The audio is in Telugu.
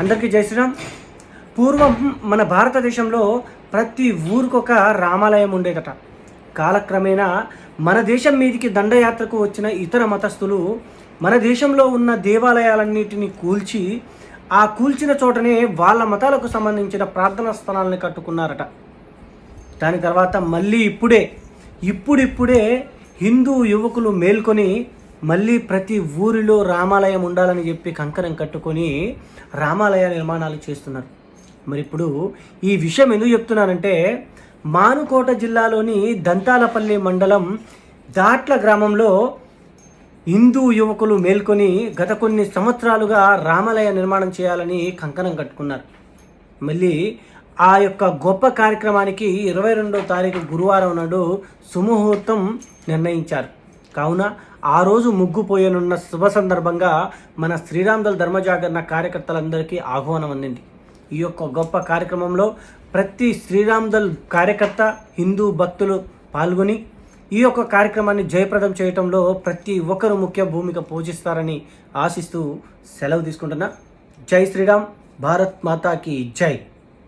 అందరికీ జై శ్రీరామ్. పూర్వం మన భారతదేశంలో ప్రతి ఊరికొక రామాలయం ఉండేదట. కాలక్రమేణా మన దేశం మీదికి దండయాత్రకు వచ్చిన ఇతర మతస్థులు మన దేశంలో ఉన్న దేవాలయాలన్నిటిని కూల్చి ఆ కూల్చిన చోటనే వాళ్ళ మతాలకు సంబంధించిన ప్రార్థనా స్థలాలను కట్టుకున్నారట. దాని తర్వాత మళ్ళీ ఇప్పుడే ఇప్పుడిప్పుడే హిందూ యువకులు మేల్కొని మళ్ళీ ప్రతి ఊరిలో రామాలయం ఉండాలని చెప్పి కంకణం కట్టుకొని రామాలయ నిర్మాణాలు చేస్తున్నారు. మరి ఇప్పుడు ఈ విషయం ఎందుకు చెప్తున్నానంటే మానుకోట జిల్లాలోని దంతాలపల్లి మండలం దాట్ల గ్రామంలో హిందూ యువకులు మేల్కొని గత కొన్ని సంవత్సరాలుగా రామాలయ నిర్మాణం చేయాలని కంకణం కట్టుకున్నారు. మళ్ళీ ఆ యొక్క గొప్ప కార్యక్రమానికి ఇరవై రెండో తారీఖు గురువారం నాడు సుముహూర్తం నిర్ణయించారు. కావున ఆ రోజు ముగ్గుపోయనున్న శుభ సందర్భంగా మన శ్రీరామదల్ ధర్మజాగరణ కార్యకర్తలందరికీ ఆహ్వానం అందింది. ఈ యొక్క గొప్ప కార్యక్రమంలో ప్రతి శ్రీరామదల్ కార్యకర్త హిందూ భక్తులు పాల్గొని ఈ యొక్క కార్యక్రమాన్ని జయప్రదం చేయటంలో ప్రతి ఒక్కరు ముఖ్య భూమిక పూజిస్తారని ఆశిస్తూ సెలవు తీసుకుంటున్నా. జై శ్రీరామ్ భారత్ మాతాకి జై.